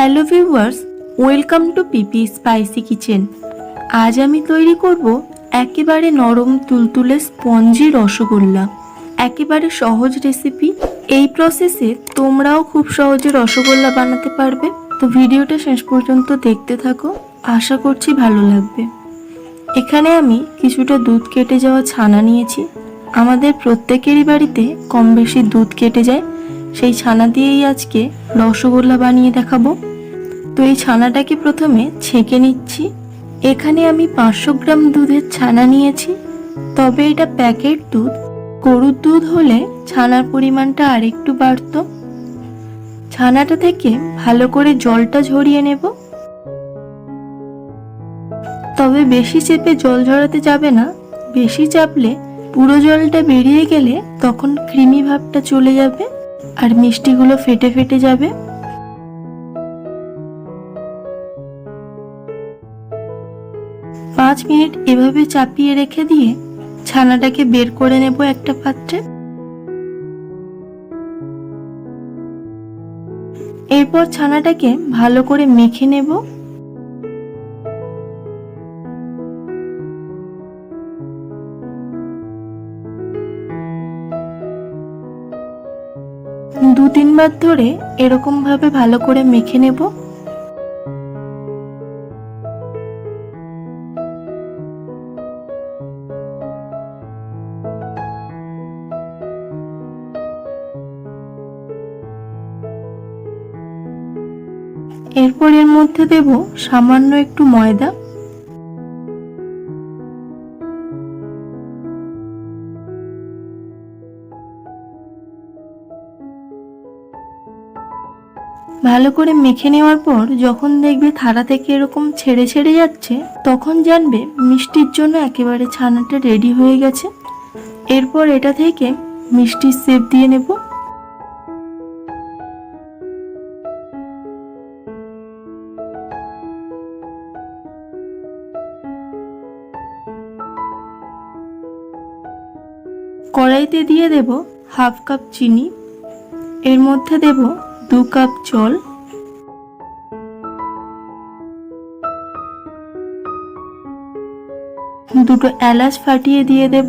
Hello viewers, welcome to PP spicy kitchen. আজ আমি তৈরি করব একেবারে নরম তুলতুলে স্পঞ্জি রসগোল্লা। একেবারে সহজ রেসিপি এই প্রসেসে তোমরাও খুব সহজে রসগোল্লা বানাতে পারবে। তো ভিডিওটা শেষ পর্যন্ত দেখতে থাকো। আশা করছি ভালো লাগবে। এখানে আমি কিছুটা দুধ কেটে যাওয়া ছানা নিয়েছি। আমাদের প্রত্যেকেরই বাড়িতে কম বেশি দুধ কেটে যায়। সেই ছানা দিয়েই আজকে রসগোল্লা বানিয়ে দেখাবো। তো এই ছানাটাকে প্রথমে ছেঁকে নিচ্ছি। এখানে আমি পাঁচশো গ্রাম দুধের ছানা নিয়েছি। তবে এটা প্যাকেট দুধ। গরুর দুধ হলে ছানার পরিমাণটা আরেকটু বাড়তো। ছানাটা থেকে ভালো করে জলটা ঝরিয়ে নেব। তবে বেশি চেপে জল ঝরাতে যাবে না। বেশি চাপলে পুরো জলটা বেরিয়ে গেলে তখন ক্রিমি ভাবটা চলে যাবে। আর মিষ্টিগুলো ফেটে ফেটে যাবে? পাঁচ মিনিট এভাবে চাপিয়ে রেখে দিয়ে ছানাটাকে বের করে নেব একটা পাত্রে। এরপর ছানাটাকে ভালো করে মেখে নেব। দু তিনবার ধরে এরকম ভাবে ভালো করে মেখে নেব। এরপর এর মধ্যে দেব সামান্য একটু ময়দা। ভালো করে মেখে নেওয়ার পর যখন দেখবে থালা থেকে এরকম ছেড়ে ছেড়ে যাচ্ছে, তখন জানবে মিষ্টির জন্য একেবারে ছানাটা রেডি হয়ে গেছে। এরপর এটা থেকে মিষ্টির সেপ দিয়ে নেব। কড়াইতে দিয়ে দেব হাফ কাপ চিনি। এর মধ্যে দেব দু কাপ জল। দুটো এলাচ ফাটিয়ে দিয়ে দেব।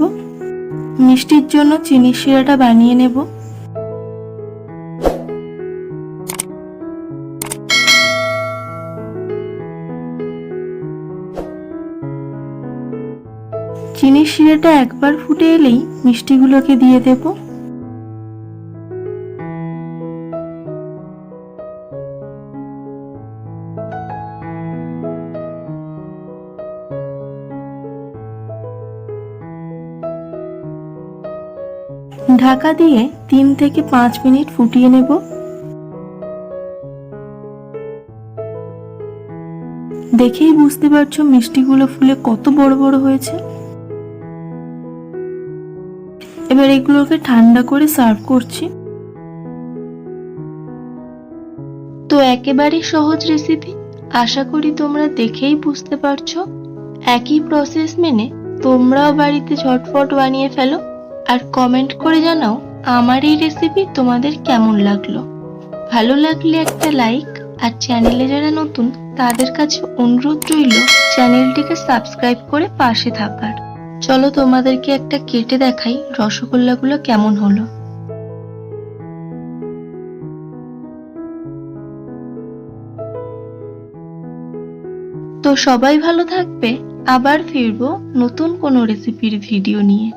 মিষ্টির জন্য চিনি শিরাটা বানিয়ে নেব। চিনির শিরাটা একবার ফুটে এলেই মিষ্টিগুলোকে দিয়ে দেবো। ঢাকা দিয়ে তিন থেকে পাঁচ মিনিট ফুটিয়ে নেব। দেখেই বুঝতে পারছ মিষ্টিগুলো ফুলে কত বড় বড় হয়েছে। এবার এগুলোকে ঠান্ডা করে সার্ভ করছি। তো একেবারে সহজ রেসিপি। আশা করি তোমরা দেখেই বুঝতে পারছ। একই প্রসেস মেনে তোমরাও বাড়িতে ঝটফট বানিয়ে ফেলো। আর কমেন্ট করে জানাও আমার এই রেসিপি তোমাদের কেমন লাগল। ভালো লাগলে একটা লাইক আর চ্যানেলে যারা নতুন, তাদের কাছে অনুরোধ রইল চ্যানেলটিকে সাবস্ক্রাইব করে পাশে থাকার। চলো তোমাদেরকে একটা কেটে দেখাই রসগোল্লাগুলো কেমন হলো। তো সবাই ভালো থাকবে, আবার ফিরবো নতুন কোনো রেসিপির ভিডিও নিয়ে।